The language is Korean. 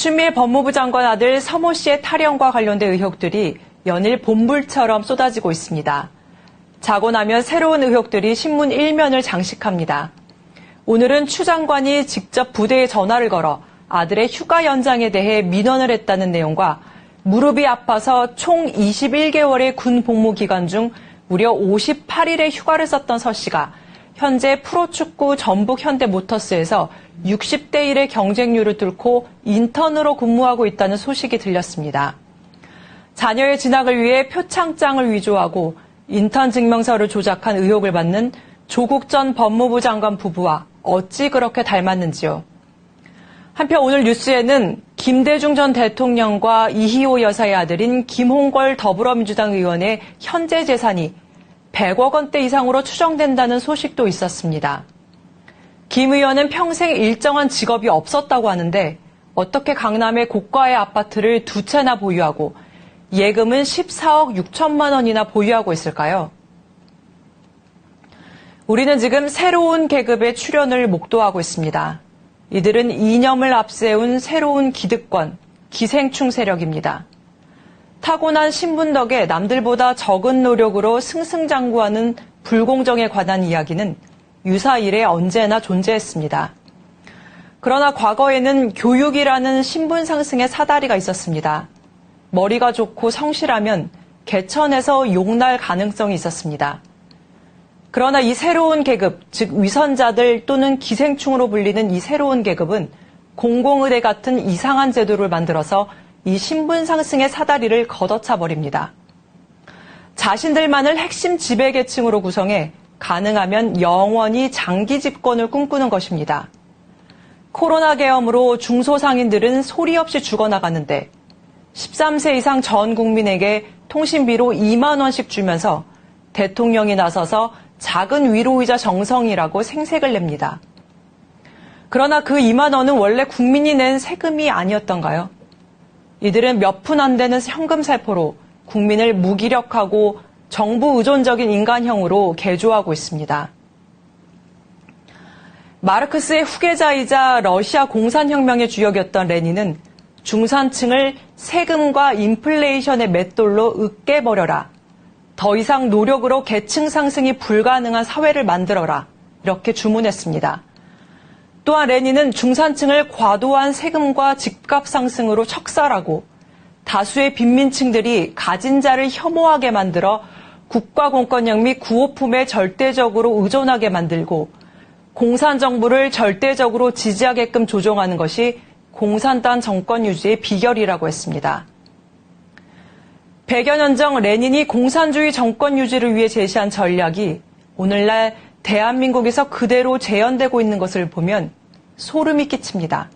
추미애 법무부 장관 아들 서모 씨의 탈영과 관련된 의혹들이 연일 본불처럼 쏟아지고 있습니다. 자고 나면 새로운 의혹들이 신문 일면을 장식합니다. 오늘은 추 장관이 직접 부대에 전화를 걸어 아들의 휴가 연장에 대해 민원을 했다는 내용과 무릎이 아파서 총 21개월의 군 복무 기간 중 무려 58일의 휴가를 썼던 서 씨가 현재 프로축구 전북 현대모터스에서 60대 1의 경쟁률을 뚫고 인턴으로 근무하고 있다는 소식이 들렸습니다. 자녀의 진학을 위해 표창장을 위조하고 인턴 증명서를 조작한 의혹을 받는 조국 전 법무부 장관 부부와 어찌 그렇게 닮았는지요. 한편 오늘 뉴스에는 김대중 전 대통령과 이희호 여사의 아들인 김홍걸 더불어민주당 의원의 현재 재산이 100억 원대 이상으로 추정된다는 소식도 있었습니다. 김 의원은 평생 일정한 직업이 없었다고 하는데 어떻게 강남의 고가의 아파트를 두 채나 보유하고 예금은 14억 6천만 원이나 보유하고 있을까요? 우리는 지금 새로운 계급의 출현을 목도하고 있습니다. 이들은 이념을 앞세운 새로운 기득권, 기생충 세력입니다. 타고난 신분 덕에 남들보다 적은 노력으로 승승장구하는 불공정에 관한 이야기는 유사 일에 언제나 존재했습니다. 그러나 과거에는 교육이라는 신분 상승의 사다리가 있었습니다. 머리가 좋고 성실하면 개천에서 용날 가능성이 있었습니다. 그러나 이 새로운 계급, 즉 위선자들 또는 기생충으로 불리는 이 새로운 계급은 공공의대 같은 이상한 제도를 만들어서 이 신분 상승의 사다리를 걷어차 버립니다. 자신들만을 핵심 지배계층으로 구성해 가능하면 영원히 장기 집권을 꿈꾸는 것입니다. 코로나 계엄으로 중소상인들은 소리 없이 죽어나가는데 13세 이상 전 국민에게 통신비로 2만 원씩 주면서 대통령이 나서서 작은 위로이자 정성이라고 생색을 냅니다. 그러나 그 2만 원은 원래 국민이 낸 세금이 아니었던가요? 이들은 몇 푼 안 되는 현금 살포로 국민을 무기력하고 정부 의존적인 인간형으로 개조하고 있습니다. 마르크스의 후계자이자 러시아 공산혁명의 주역이었던 레닌은 중산층을 세금과 인플레이션의 맷돌로 으깨버려라. 더 이상 노력으로 계층 상승이 불가능한 사회를 만들어라. 이렇게 주문했습니다. 또한 레닌은 중산층을 과도한 세금과 집값 상승으로 척살하고 다수의 빈민층들이 가진 자를 혐오하게 만들어 국가 공권력 및 구호품에 절대적으로 의존하게 만들고 공산 정부를 절대적으로 지지하게끔 조종하는 것이 공산당 정권 유지의 비결이라고 했습니다. 100여 년 전 레닌이 공산주의 정권 유지를 위해 제시한 전략이 오늘날 대한민국에서 그대로 재현되고 있는 것을 보면 소름이 끼칩니다.